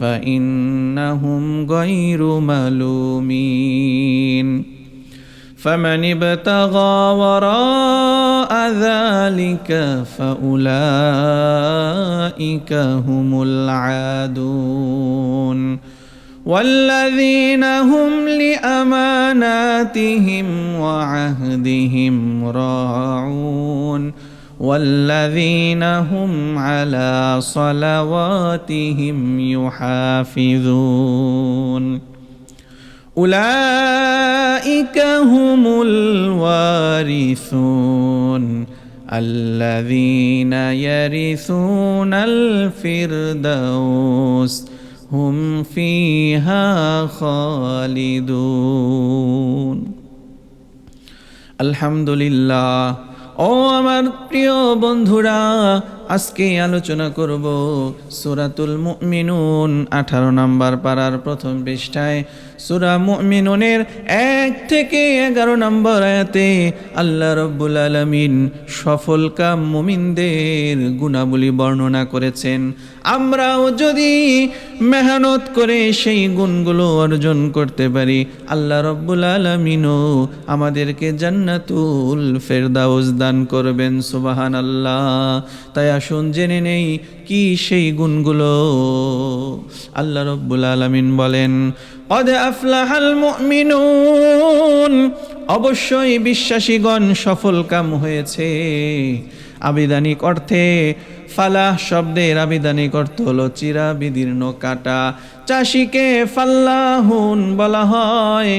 فإنهم غير ملومين. فمن ابتغى وراء ذلك فأولئك هم العادون. والذين هم لأماناتهم وعهدهم راعون. والذين هم على صلواتهم يحافظون. أولئك هم الوارثون الذين يرثون الفردوس هم فيها خالدون. الحمد لله ও আমার প্রিয় বন্ধুরা আজকে আলোচনা করব সুরাতুল মুমিনুন আঠারো নাম্বার পাড়ার প্রথম পৃষ্ঠায়। সুরা মুমিনুনের এক থেকে এগারো নম্বর আয়াতে আল্লাহ রব্বুল আলমিন সফল কাম মুমিনদের গুণাবলী বর্ণনা করেছেন। আমরাও যদি মেহনত করে সেই গুণগুলো অর্জন করতে পারি, আল্লাহ রব্বুল আলমিনও আমাদেরকে জান্নাতুল ফেরদাউস দান করবেন সুবাহান আল্লাহ তাই আসুন জেনে নেই কি সেই গুণগুলো? আল্লাহ রব্বুল আলমিন বলেন قد أفلح المؤمنون অবশ্যই বিশ্বাসীগণ সফল কাম হয়েছে আবিধানিক অর্থে ফালাহ শব্দের আবিধানিক অর্থ হলো চিরা বিদীর্ণ কাটা চাষিকে ফাল্লাহুন বলা হয়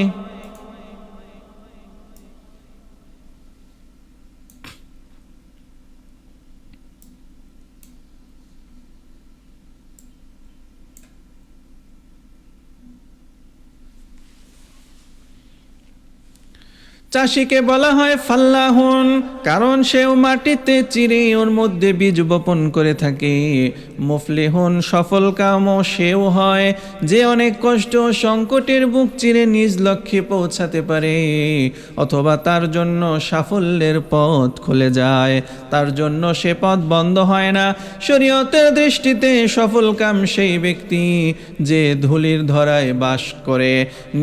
চাষিকে বলা হয় ফাল্লাহুন, কারণ সেও মাটিতে চিরে ওর মধ্যে বীজ বপন করে থাকে। মুফলিহুন সফল কামও সেও হয়, যে অনেক কষ্ট সংকটের বুক চিরে নিজ লক্ষ্যে পৌঁছাতে পারে। অথবা তার জন্য সাফল্যের পথ খুলে যায়, তার জন্য সে পথ বন্ধ হয় না। শরীয়তের দৃষ্টিতে সফল কাম সেই ব্যক্তি, যে ধুলির ধরায় বাস করে।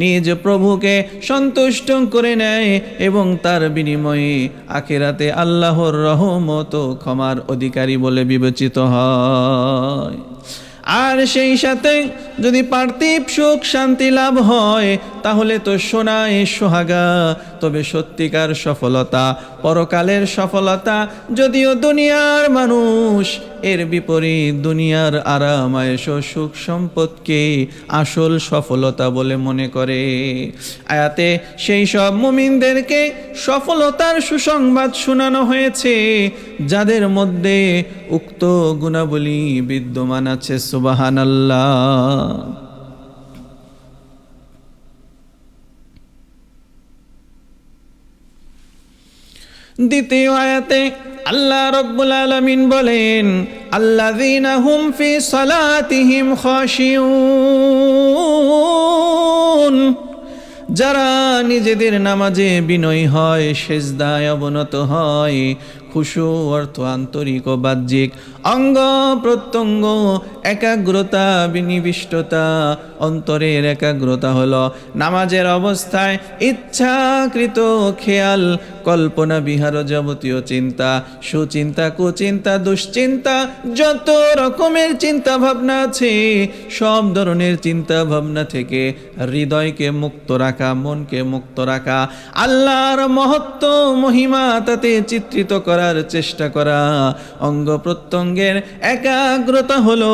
নিজ প্রভুকে সন্তুষ্ট করে নেয় এবং তার বিনিময়ে আখেরাতে আল্লাহর রহমত ক্ষমার অধিকারী বলে বিবেচিত হয়। আর সেই সাথে যদি পার্থিব সুখ শান্তি লাভ হয়, তাহলে তো সোনায় সোহাগা তবে সত্যিকার সফলতা, পরকালের সফলতা। যদিও দুনিয়ার মানুষ, এর বিপরীত দুনিয়ার আরাম আয়েস সুখ সম্পদকে আসল সফলতা বলে মনে করে। আয়াতে সেই সব মুমিনদেরকে সফলতার সুসংবাদ শোনানো হয়েছে, যাদের মধ্যে উক্ত গুণাবলী বিদ্যমান আছে সুবাহান আল্লাহ দ্বিতীয় আয়াতে আল্লাহ রব্বুল আলমিন বলেন আল্লা ফি সালাতিহিম খাশিউন। যারা নিজেদের নামাজে বিনয় হয়, সেজদায় অবনত হয় খুশু অর্থ আন্তরিক ও বাহ্যিক, অঙ্গ প্রত্যঙ্গ, একাগ্রতা, বিনিবিষ্টতা, অন্তরের একাগ্রতা হলো নামাজের অবস্থায় ইচ্ছাকৃত খেয়াল, কল্পনা বিহার যাবতীয় চিন্তা, সুচিন্তা, কুচিন্তা, দুশ্চিন্তা, যত রকমের চিন্তা ভাবনা আছে, সব ধরনের চিন্তা ভাবনা থেকে হৃদয়কে মুক্ত রাখা, মনকে মুক্ত রাখা, আল্লাহর মহত্ব, মহিমা তাতে চিত্রিত করার চেষ্টা করা। অঙ্গ প্রত্যঙ্গের একাগ্রতা হলো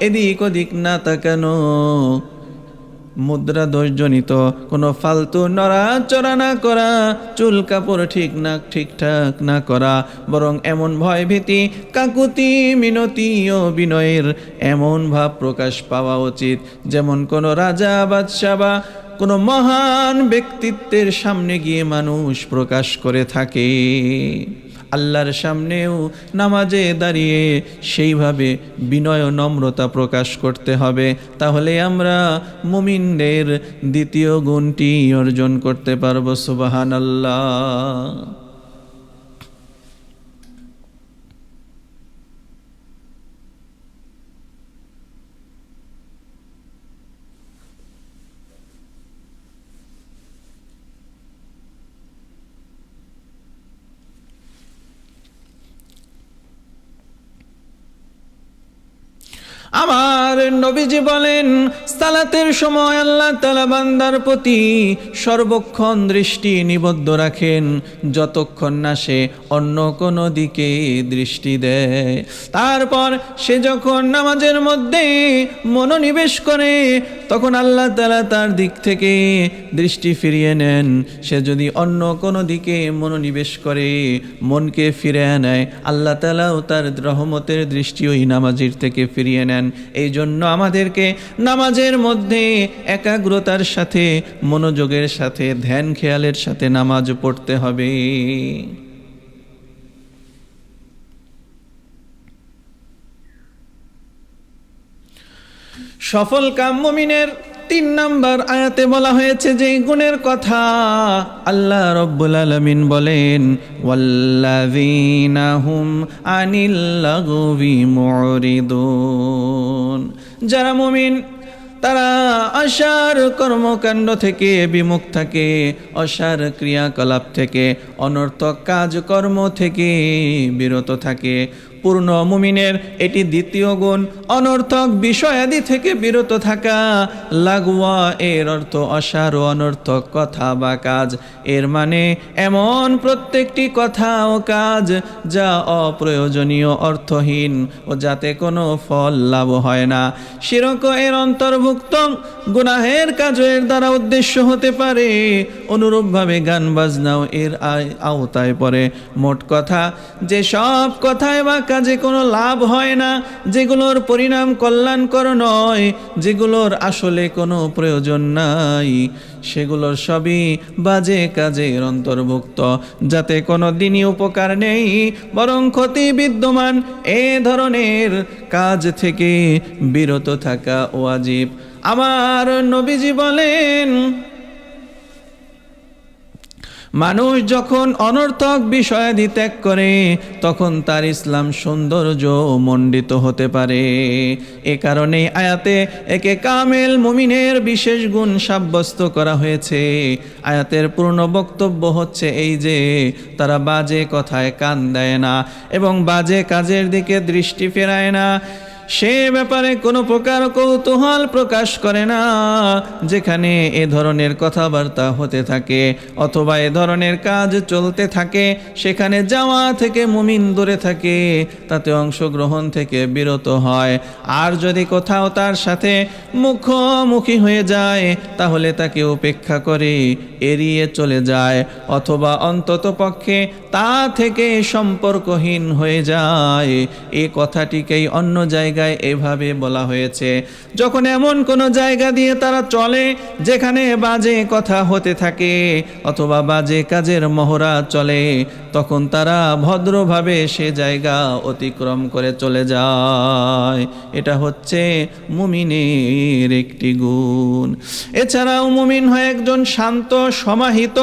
এদিক ওদিক না তাকানো। মুদ্রা দোষজনিত কোনো ফালতু নড়াচড়া না করা, চুল কাপড় ঠিক না, ঠিকঠাক না করা, বরং এমন ভয় ভীতি, কাকুতি, মিনতি ও বিনয়ের এমন ভাব প্রকাশ পাওয়া উচিত। যেমন কোনো রাজা বাদশাহ বা কোনো মহান ব্যক্তিত্বের সামনে গিয়ে মানুষ প্রকাশ করে থাকে। আল্লাহর সামনেও নামাজে দাঁড়িয়ে সেইভাবে বিনয় নম্রতা প্রকাশ করতে হবে। তাহলে আমরা মুমিনদের দ্বিতীয় গুণটি অর্জন করতে পারব সুবাহান আল্লাহ আমার নবীজি বলেন, সালাতের সময় আল্লাহ তালা বান্দার প্রতি সর্বক্ষণ দৃষ্টি নিবদ্ধ রাখেন। যতক্ষণ না সে অন্য কোনো দিকে দৃষ্টি দেয়। তারপর সে যখন নামাজের মধ্যে মনোনিবেশ করে তখন আল্লাহ তালা তার দিক থেকে দৃষ্টি ফিরিয়ে নেন। সে যদি অন্য কোনো দিকে মনোনিবেশ করে, মনকে ফিরিয়ে নেয়, আল্লাহ তালাও তার রহমতের দৃষ্টি ওই নামাজির থেকে ফিরিয়ে নেন। এই জন্য আমাদেরকে নামাজের মধ্যে একাগ্রতার সাথে, মনোযোগের সাথে, ধ্যান খেয়ালের সাথে নামাজ পড়তে হবে। সফল কাম মমিনের তিন নাম্বার আয়াতে বলা হয়েছে যে গুণের কথা। আল্লাহ রব্বুল আলমিন বলেন আনিল যারা মমিন, তারা অসার কর্মকাণ্ড থেকে বিমুখ থাকে, অসার ক্রিয়াকলাপ থেকে, অনর্থক কাজকর্ম থেকে বিরত থাকে। পূর্ণ মুমিনের এটি দ্বিতীয় গুণ। অনর্থক বিষয়াদি থেকে বিরত থাকা লাগোয়া এর অর্থ অসার অনর্থক কথা বা কাজ। এর মানে এমন প্রত্যেকটি কথা ও কাজ যা অপ্রয়োজনীয়, অর্থহীন ও যাতে কোনো ফল লাভ হয় না। শিরক এর অন্তর্ভুক্ত গুনাহের কাজের দ্বারা উদ্দেশ্য হতে পারে। অনুরূপভাবে গান বাজনাও এর আওতায় পড়ে। মোট কথা, যে সব কথায় বা কাজে কোনো লাভ হয় না, যেগুলোর পরিণাম কল্যাণকর নয়, যেগুলোর আসলে কোনো প্রয়োজন নাই, সেগুলোর সবই বাজে কাজের অন্তর্ভুক্ত। যাতে কোনো দিনই উপকার নেই, বরং ক্ষতি বিদ্যমান, এ ধরনের কাজ থেকে বিরত থাকা ওয়াজিব। আমার নবীজি বলেন মানুষ যখন অনর্থক বিষয়াদি ত্যাগ করে, তখন তার ইসলাম সৌন্দর্য মণ্ডিত হতে পারে। এ কারণে আয়াতে একে কামেল মুমিনের বিশেষ গুণ সাব্যস্ত করা হয়েছে। আয়াতের পূর্ণ বক্তব্য হচ্ছে এই যে, তারা বাজে কথায় কান দেয় না এবং বাজে কাজের দিকে দৃষ্টি ফেরায় না। সে ব্যাপারে কোনো প্রকার কৌতূহল প্রকাশ করে না, যেখানে এ ধরনের কথাবার্তা হতে থাকে অথবা এ ধরনের কাজ চলতে থাকে, সেখানে যাওয়া থেকে মুমিন দূরে থাকে, তাতে অংশগ্রহণ থেকে বিরত হয়। আর যদি কোথাও তার সাথে মুখোমুখি হয়ে যায়, তাহলে তাকে উপেক্ষা করে এড়িয়ে চলে যায়, অথবা অন্তত পক্ষে তা থেকে সম্পর্কহীন হয়ে যায়। এ কথাটিকেই অন্য জায়গায় জায়গায় এভাবে বলা হয়েছে। যখন এমন কোনো জায়গা দিয়ে তারা চলে, যেখানে বাজে কথা হতে থাকে অথবা বাজে কাজের মহড়া চলে, তখন তারা ভদ্রভাবে সে জায়গা অতিক্রম করে চলে যায়। এটা হচ্ছে মুমিনের একটি গুণ। এছাড়াও মুমিন হয় একজন শান্ত, সমাহিত,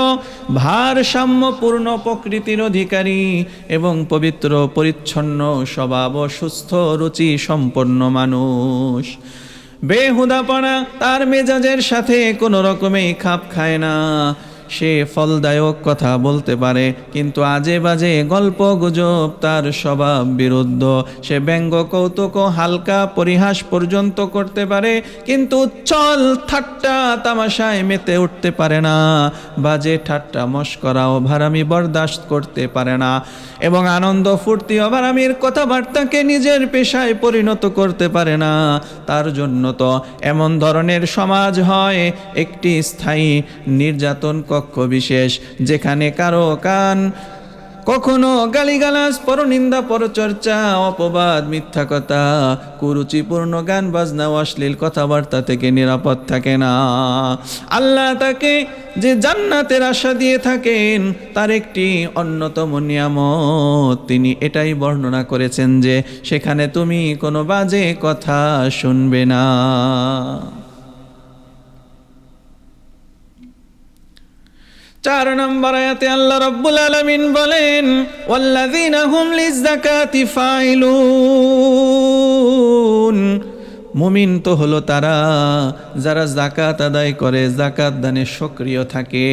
ভারসাম্যপূর্ণ প্রকৃতির অধিকারী এবং পবিত্র, পরিচ্ছন্ন, স্বভাব সুস্থ, রুচি সম্পন্ন মানুষ। বেহুদাপনা তার মেজাজের সাথে কোনো রকমেই খাপ খায় না। সে ফলদায়ক কথা বলতে পারে, কিন্তু আজে বাজে গল্প গুজব তার স্বভাব বিরুদ্ধ। সে ব্যঙ্গ কৌতুক হালকা পরিহাস পর্যন্ত করতে পারে, কিন্তু চল ঠাট্টা তামাশায় মেতে উঠতে পারে না। বাজে ঠাট্টা মস্করা ও ভারামি বরদাস্ত করতে পারে না। এবং আনন্দ ফুর্তি ও ভারামির কথাবার্তাকে নিজের পেশায় পরিণত করতে পারে না। তার জন্য তো এমন ধরনের সমাজ হয়, একটি স্থায়ী নির্যাতন কক্ষ বিশেষ, যেখানে কারও কান কখনো গালিগালাজ, পরনিন্দা, পরচর্চা, অপবাদ, মিথ্যা কথা, কুরুচিপূর্ণ গান, বাজনা অশ্লীল কথাবার্তা থেকে নিরাপদ থাকে না। আল্লাহ তাকে যে জান্নাতের আশা দিয়ে থাকেন, তার একটি অন্যতম নিয়ামত। তিনি এটাই বর্ণনা করেছেন যে, সেখানে তুমি কোনো বাজে কথা শুনবে না। চার নম্বর আয়াতে আল্লাহ রব্বুল আলমিন বলেন, ওয়াল্লাযীনা হুম লিযাকাতি ফাইলুন। মুমিন তো হলো তারা যারা জাকাত আদায় করে জাকাত দানে সক্রিয় থাকে।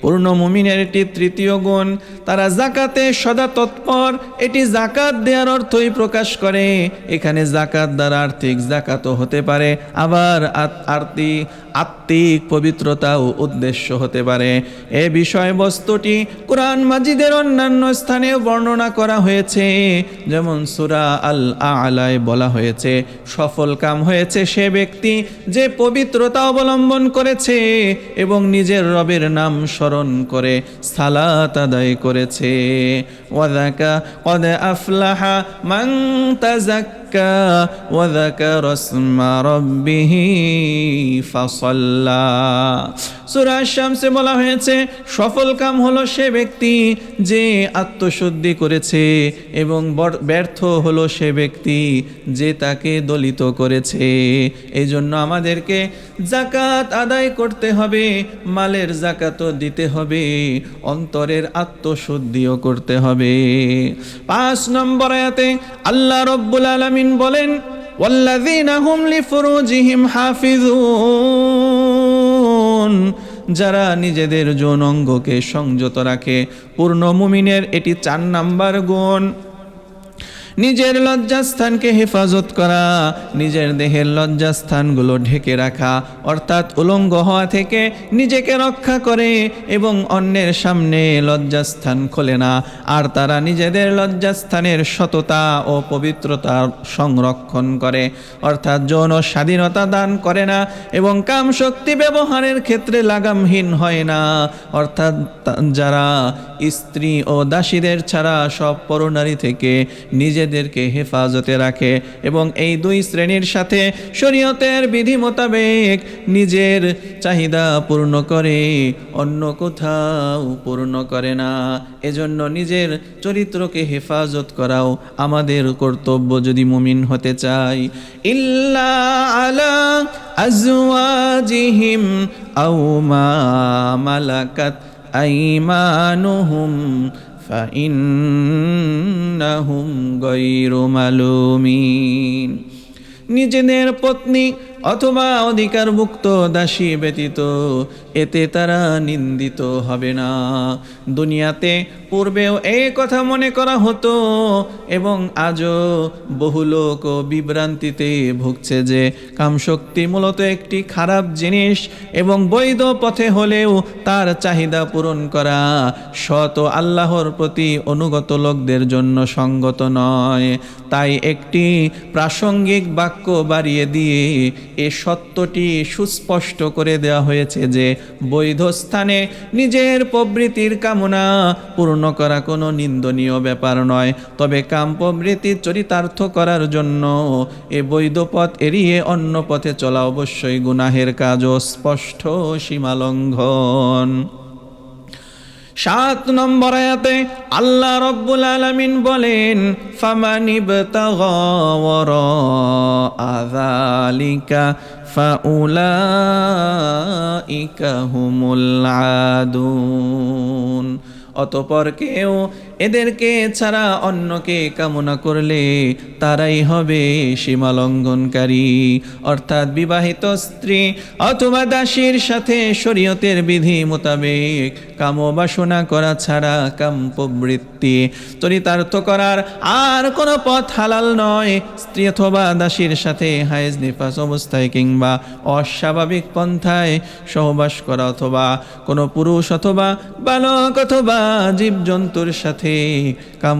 পূর্ণ মুমিনের এটি তৃতীয় গুণ, তারা জাকাতে সদা তৎপর, এটি জাকাত দেওয়ার অর্থই প্রকাশ করে। এখানে জাকাত দ্বারা আর্থিক জাকাতও হতে পারে, আবার আর্থিক আত্মিক পবিত্রতাও উদ্দেশ্য হতে পারে। এ বিষয়বস্তুটি কোরআন মাজিদের অন্যান্য স্থানেও বর্ণনা করা হয়েছে। যেমন সুরা আল আলায় বলা হয়েছে, সফল কাম হয়েছে সে ব্যক্তি যে পবিত্রতা অবলম্বন করেছে এবং নিজের রবের নাম স্মরণ করে সালাত আদায় করেছে। ওয়াদাকা আফলাহা মান তাজাক্কা وذكر اسم ربه فصلى সূরা শামসে বলা হয়েছে সফল কাম হলো সে ব্যক্তি যে আত্মশুদ্ধি করেছে এবং বর- ব্যর্থ হলো সে ব্যক্তি যে তাকে দলিত করেছে এই জন্য আমাদেরকে জাকাত আদায় করতে হবে মালের জাকাতও দিতে হবে অন্তরের আত্মশুদ্ধিও করতে হবে পাঁচ নম্বর আয়াতে আল্লাহ রব্বুল আলামিন বলেন والذين هم لفروجهم حافظون যারা নিজেদের যৌন অঙ্গকে সংযত রাখে পূর্ণ মুমিনের এটি চার নাম্বার গুণ নিজের লজ্জাস্থানকে হেফাজত করা, নিজের দেহের লজ্জাস্থানগুলো ঢেকে রাখা, অর্থাৎ উলঙ্গ হওয়া থেকে নিজেকে রক্ষা করে এবং অন্যের সামনে লজ্জাস্থান খোলে না। আর তারা নিজেদের লজ্জাস্থানের সততা ও পবিত্রতা সংরক্ষণ করে, অর্থাৎ যৌন স্বাধীনতা দান করে না এবং কাম শক্তি ব্যবহারের ক্ষেত্রে লাগামহীন হয় না। অর্থাৎ যারা স্ত্রী ও দাসীদের ছাড়া সব পরনারী থেকে নিজেদেরকে হেফাজতে রাখে এবং এই দুই শ্রেণির সাথে শরীয়তের বিধি মোতাবেক নিজের চাহিদা পূর্ণ করে, অন্য কোথাও পূর্ণ করে না। এজন্য নিজের চরিত্রকে হেফাজত করাও আমাদের কর্তব্য যদি মুমিন হতে চাই ইল্লা আলা আজওয়াজিহিম আও মালাকাত আইমানুহুম فإنهم غير ملومين নিজেদের পত্নী অথবা অধিকারভুক্ত দাসী ব্যতীত এতে তারা নিন্দিত হবে না। দুনিয়াতে পূর্বেও এই কথা মনে করা হতো এবং আজও বহু লোক বিভ্রান্তিতে ভুগছে যে কামশক্তি মূলত একটি খারাপ জিনিস এবং বৈধ পথে হলেও তার চাহিদা পূরণ করা শত আল্লাহর প্রতি অনুগত লোকদের জন্য সঙ্গত নয়। তাই একটি প্রাসঙ্গিক বাক্য বাড়িয়ে দিয়ে এ সত্যটি সুস্পষ্ট করে দেওয়া হয়েছে যে বৈধ স্থানে নিজের প্রবৃত্তির কামনা পূর্ণ করা কোনো নিন্দনীয় ব্যাপার নয়। তবে কাম প্রবৃত্তির চরিতার্থ করার জন্য এ বৈধ পথ এড়িয়ে অন্য পথে চলা অবশ্যই গুনাহের কাজও স্পষ্ট সীমালঙ্ঘন। সাত নম্বর আয়াতে আল্লাহ রব্বুল আলামিন বলেন, ফামানি আযালিকা ফাউলাইকা হুমুল আদুন। অতপর কেউ এদেরকে ছাড়া অন্যকে কামনা করলে তারাই হবে সীমালঙ্ঘনকারী। অর্থাৎ বিবাহিত স্ত্রী অথবা দাসীর সাথে শরীয়তের বিধি মোতাবেক কামবাসনা করা ছাড়া কাম প্রবৃত্তি চরিতার্থ করার আর কোনো পথ হালাল নয়। স্ত্রী অথবা দাসীর সাথে হায়েজ নিফাস অবস্থায় কিংবা অস্বাভাবিক পন্থায় সহবাস করা অথবা কোনো পুরুষ অথবা বালক অথবা জীবজন্তুর সাথে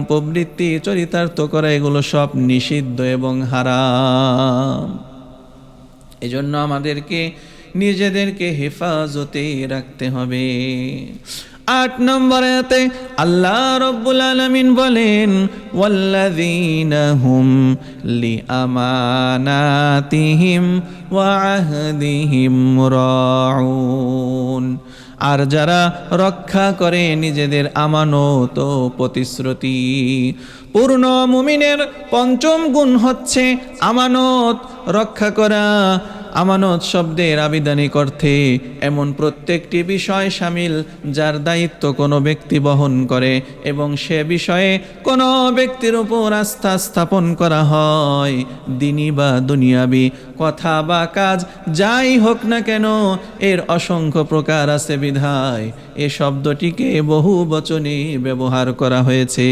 প্রবৃত্তি চরিতার্থ করা, এগুলো সব নিষিদ্ধ এবং হারাম। এজন্য আমাদেরকে নিজেদেরকে হেফাজতে রাখতে হবে। আট নম্বরেতে আল্লাহ রব্বুল আলমিন বলেন, ওয়াল্লাযীনা হুম লিআমানাতিহিম ওয়া আহদিহিম রাউন। আর যারা রক্ষা করে নিজেদের আমানত ও প্রতিশ্রুতি, পূর্ণ মুমিনের পঞ্চম গুণ হচ্ছে আমানত, রক্ষা করা। আমানত শব্দের আবিধানিক অর্থে এমন প্রত্যেকটি বিষয় সামিল যার দায়িত্ব কোনো ব্যক্তি বহন করে এবং সে বিষয়ে কোনো ব্যক্তির উপর আস্থা স্থাপন করা হয়। দিনী বা দুনিয়াবি কথা বা কাজ যাই হোক না কেন, এর অসংখ্য প্রকার আছে বিধায়। এ শব্দটিকে বহু বচনে ব্যবহার করা হয়েছে,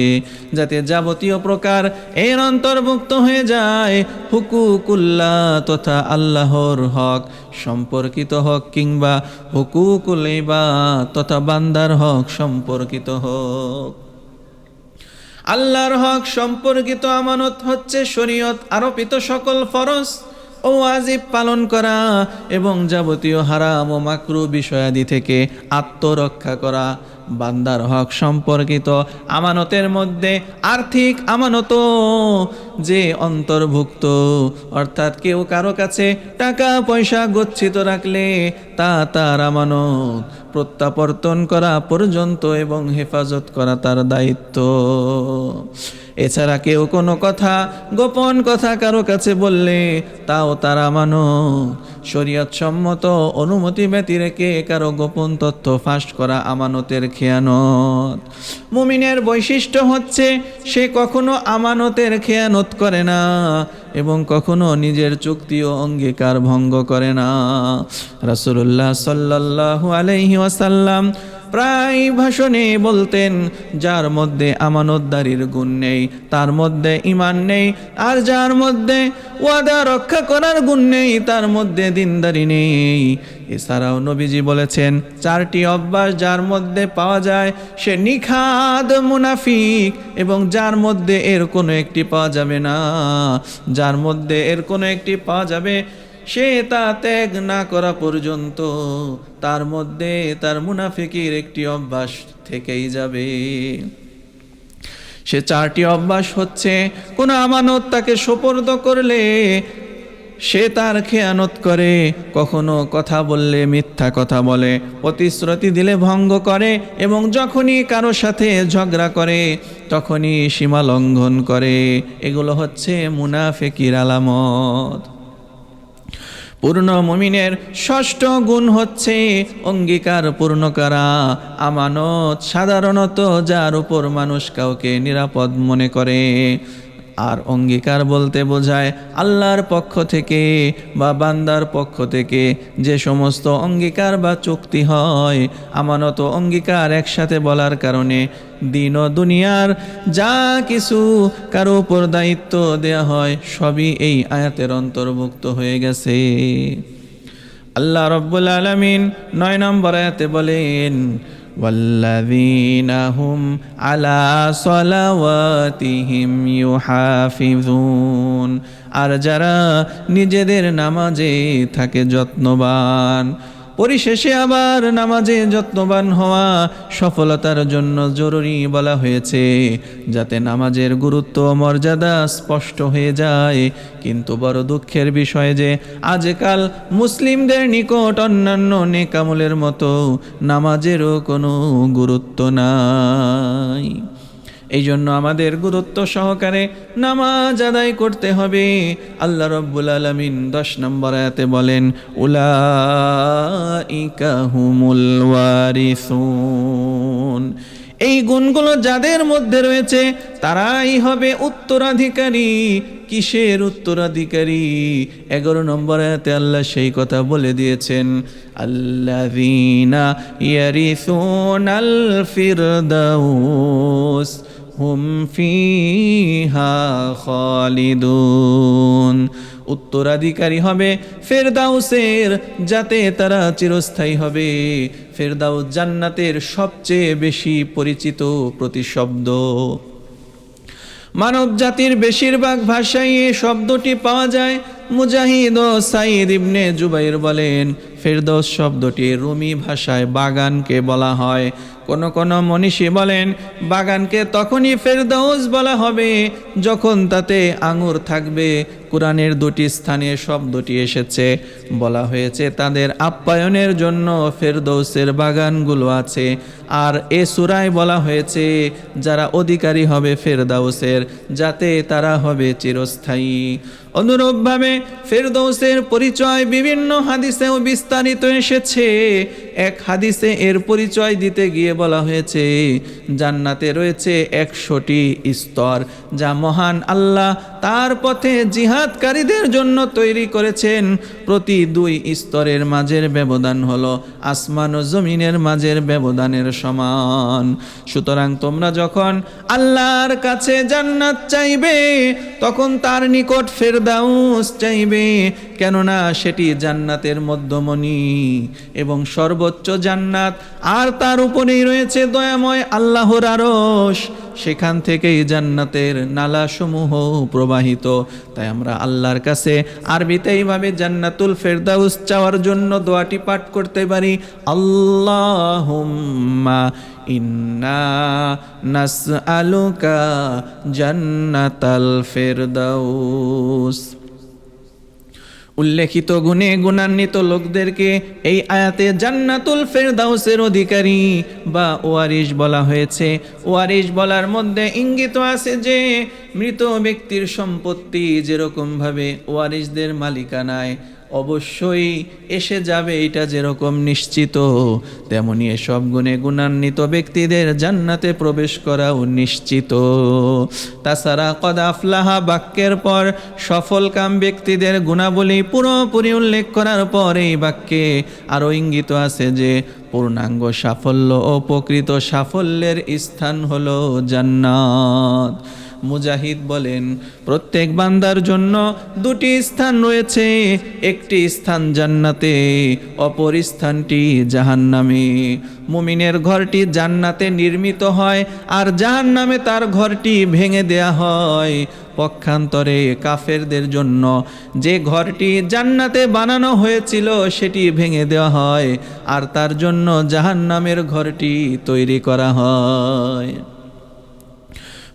যাতে যাবতীয় প্রকার এর অন্তর্ভুক্ত হয়ে যায়। হুকুকুল্লাহ তথা আল্লাহর হক, সম্পর্কিত হক কিংবা হুকুকুল বা তথা বান্দার হক সম্পর্কিত হক। আল্লাহর হক সম্পর্কিত আমানত হচ্ছে শরীয়ত আরোপিত সকল ফরজ। ও আজিব পালন করা এবং যাবতীয় হারাম ও মাকরু বিষয়াদি থেকে আত্মরক্ষা করা। বান্দার হক সম্পর্কিত আমানতের মধ্যে আর্থিক আমানত যে অন্তর্ভুক্ত। অর্থাৎ কেউ কারও কাছে টাকা, পয়সা গচ্ছিত রাখলে তা তার আমানত প্রত্যাবর্তন করা পর্যন্ত এবং হেফাজত করা তার দায়িত্ব। এছাড়া কেউ কোনো কথা, গোপন কথা কারও কাছে বললে তাও তারা মানো শরীয়ত সম্মত অনুমতি ব্যতি রেখে কারও গোপন তথ্য ফাঁস করা আমানতের খেয়ানত। মুমিনের বৈশিষ্ট্য হচ্ছে, সে কখনো আমানতের খেয়ানত করে না এবং কখনো নিজের চুক্তি ও অঙ্গীকার ভঙ্গ করে না। রাসূলুল্লাহ সাল্লাল্লাহু আলাইহি ওয়াসাল্লাম প্রায় ভাষণে বলতেন, যার মধ্যে আমানতদারির গুণ নেই, তার মধ্যে ইমান নেই, আর যার মধ্যে ওয়াদা রক্ষা করার গুণ নেই, তার মধ্যে দিনদারি নেই। এছাড়াও নবীজি বলেছেন, চারটি অভ্যাস যার মধ্যে পাওয়া যায়, সে নিখাদ মুনাফিক, এবং যার মধ্যে এর কোনো একটি পাওয়া যাবে না। যার মধ্যে এর কোনো একটি পাওয়া যাবে সে তা ত্যাগ না করা পর্যন্ত তার মধ্যে তার মুনাফিকির একটি অভ্যাস থেকেই যাবে। সে চারটি অভ্যাস হচ্ছে, কোনো আমানত তাকে সোপর্দ করলে সে তার খেয়ানত করে, কখনো কথা বললে মিথ্যা কথা বলে প্রতিশ্রুতি দিলে ভঙ্গ করে এবং যখনই কারও সাথে ঝগড়া করে, তখনই সীমা লঙ্ঘন করে। এগুলো হচ্ছে মুনাফেকির আলামত। পূর্ণ মুমিনের ষষ্ঠ গুণ হচ্ছে অঙ্গীকার পূর্ণ করা। আমানত সাধারণত যার উপর মানুষ কাউকে নিরাপদ মনে করে। আর অঙ্গীকার বলতে বোঝায় আল্লাহর পক্ষ থেকে বা বান্দার পক্ষ থেকে। যে সমস্ত অঙ্গীকার বা চুক্তি হয় আমানত অঙ্গীকার একসাথে বলার কারণে দিন ও দুনিয়ার যা কিছু কারও উপর দায়িত্ব দেয়া হয়, সবই এই আয়াতের অন্তর্ভুক্ত হয়ে গেছে। আল্লাহ রব্বুল আলমিন নয় নম্বর আয়াতে বলেন والذين هم على صلواتهم يحافظون আর যারা নিজেদের নামাজে থাকে যত্নবান পরিশেষে আবার নামাজে যত্নবান হওয়া সফলতার জন্য জরুরি বলা হয়েছে, যাতে নামাজের গুরুত্ব মর্যাদা স্পষ্ট হয়ে যায়। কিন্তু বড় দুঃখের বিষয় যে, আজকাল মুসলিমদের নিকট অন্যান্য নেকামলের মতো নামাজেরও কোনো গুরুত্ব নাই। এই জন্য আমাদের গুরুত্ব সহকারে নামাজ আদায় করতে হবে। আল্লাহ রব্বুল আলমিন দশ নম্বর আয়াতে বলেন, উলাইকা হুমুল ওয়ারিসুন। এই গুণগুলো যাদের মধ্যে রয়েছে, তারাই হবে উত্তরাধিকারী। কিসের উত্তরাধিকারী? এগারো নম্বর আয়াতে আল্লাহ সেই কথা বলে দিয়েছেন, আল্লাযীনা ইয়ারিসুনাল ফিরদাউস। হুম ফিহা খালিদুন। উত্তরাধিকারী হবে ফেরদাউসের, যাতে তারা চিরস্থায়ী হবে। ফেরদাউস জান্নাতের সবচেয়ে বেশি পরিচিত প্রতিশব্দ। মানব জাতির বেশিরভাগ ভাষায় এই শব্দটি পাওয়া যায় মুজাহিদ ও সাইদ ইবনে জুবাইর বলেন, ফেরদৌস শব্দটি রুমি ভাষায় বাগানকে বলা হয়। কোন কোন মনীষী বলেন, বাগানকে তখনই ফেরদৌস বলা হবে যখন তাতে আঙুর থাকবে। কোরআনের দুটি স্থানে শব্দটি এসেছে, বলা হয়েছে, তাদের আপ্যায়নের জন্য ফেরদৌসের বাগানগুলো আছে। আর এ সুরায় বলা হয়েছে, যারা অধিকারী হবে ফেরদাউসের যাতে তারা হবে চিরস্থায়ী। অনুরূপভাবে ফেরদৌসের পরিচয় বিভিন্ন হাদিসেও বিস্তারিত এসেছে। এক হাদিসে এর পরিচয় দিতে গিয়ে বলা হয়েছে, জান্নাতে রয়েছে একশোটি স্তর যা মহান আল্লাহ তার পথে জিহাদকারীদের জন্য তৈরি করেছেন। প্রতি দুই স্তরের মাঝের ব্যবধান হলো আসমান ও জমিনের মাঝের ব্যবধানের সমান। সুতরাং তোমরা যখন আল্লাহর কাছে জান্নাত চাইবে, তখন তার নিকট ফেরদাউস চাইবে। কেননা সেটি জান্নাতের মধ্যমণি এবং সর্বোচ্চ জান্নাত। আর তার উপরেই রয়েছে দয়াময় আল্লাহর আরস সেখান থেকেই জান্নাতের নালাসমূহ প্রবাহিত। তাই আমরা আল্লাহর কাছে আরবিতে এইভাবে জান্নাতুল ফেরদাউস চাওয়ার জন্য দোয়াটি পাঠ করতে পারি। আল্লাহুম্মা ইন্না নাসআলুকা জান্নাতাল ফেরদাউস। উল্লেখিত গুণে গুণান্বিত লোকদেরকে এই আয়াতে জান্নাতুল ফেরদাউসের অধিকারী বা ওয়ারিশ বলা হয়েছে। ওয়ারিশ বলার মধ্যে ইঙ্গিত আছে যে, মৃত ব্যক্তির সম্পত্তি যেরকমভাবে ওয়ারিশদের মালিকানায় অবশ্যই এসে যাবে এটা যেরকম নিশ্চিত। তেমনি এসব গুণে গুণান্বিত ব্যক্তিদের জান্নাতে প্রবেশ করাও নিশ্চিত। তাছাড়া কদাফলাহা বাক্যের পর সফল কাম ব্যক্তিদের গুণাবলী পুরোপুরি উল্লেখ করার পর এই বাক্যে আরও ইঙ্গিত আছে যে, পূর্ণাঙ্গ সাফল্য ও প্রকৃত সাফল্যের স্থান হলো জান্নাত। মুজাহিদ বলেন, প্রত্যেক বান্দার জন্য দুটি স্থান রয়েছে। একটি স্থান জান্নাতে, অপর স্থানটি জাহান্নামে। মুমিনের ঘরটি জান্নাতে নির্মিত হয় আর জাহান্নামে তার ঘরটি ভেঙে দেয়া হয়। পক্ষান্তরে কাফেরদের জন্য যে ঘরটি জান্নাতে বানানো হয়েছিল, সেটি ভেঙে দেওয়া হয় আর তার জন্য জাহান্নামের ঘরটি তৈরি করা হয়।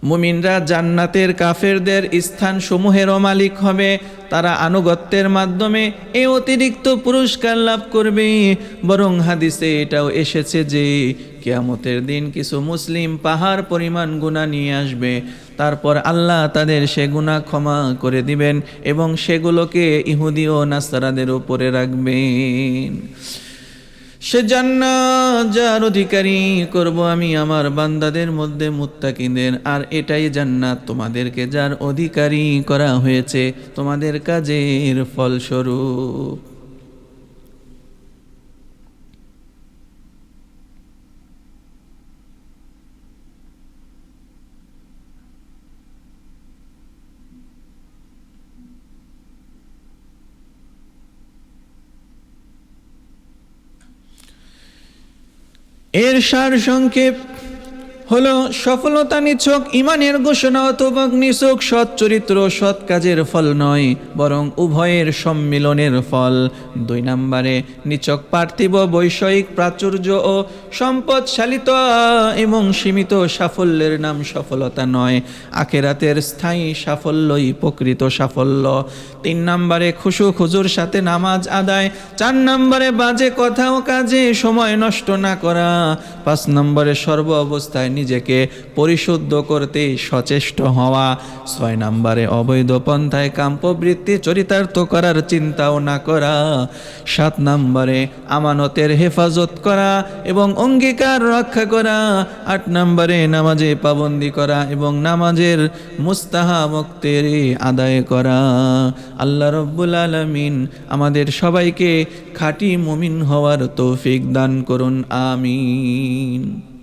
মুমিনরা জান্নাতের কাফেরদের স্থান সমূহেরও মালিক হবে। তারা আনুগত্যের মাধ্যমে এ অতিরিক্ত পুরস্কার লাভ করবে। বরং হাদিসে এটাও এসেছে যে, কেয়ামতের দিন কিছু মুসলিম পাহাড় পরিমাণ গুণা নিয়ে আসবে। তারপর আল্লাহ তাদের সে গুণা ক্ষমা করে দিবেন এবং সেগুলোকে ইহুদি ও নাসারাদের উপরে রাখবেন। সে জান্নাত যার অধিকারী করব আমি আমার বান্দাদের মধ্যে মুত্তাকিদের, আর এটাই জান্নাত তোমাদেরকে যার অধিকারী করা হয়েছে তোমাদের কাজের ফলস্বরূপ। এর সার সংক্ষেপ হলো সফলতা নিছক, ইমানের ঘোষণা অথবা নিছক, সৎ চরিত্র, সৎ কাজের ফল নয়, বরং উভয়ের সম্মিলনের ফল। দুই নম্বরে, নিছক পার্থিব, বৈষয়িক প্রাচুর্য ও সম্পদশালিতা এবং সীমিত সাফল্যের নাম সফলতা নয়। আখেরাতের স্থায়ী সাফল্যই প্রকৃত সাফল্য। তিন নম্বরে, খুশু খুজুর সাথে নামাজ আদায়। চার নম্বরে, বাজে কথা ও কাজে সময় নষ্ট না করা। পাঁচ নম্বরে, সর্ব অবস্থায় নিজেকে পরিশুদ্ধ করতে সচেষ্ট হওয়া। ছয় নম্বরে, অবৈধ পন্থায় কাম্পবৃত্তি চরিতার্থ করার চিন্তাও না করা। সাত নম্বরে, আমানতের হেফাজত করা এবং অঙ্গীকার রক্ষা করা। আট নম্বরে, নামাজে পাবন্দি করা এবং নামাজের মুস্তাহামক্তের আদায় করা। আল্লাহ রব্বুল আলমিন আমাদের সবাইকে খাঁটি মুমিন হওয়ার তৌফিক দান করুন, আমিন।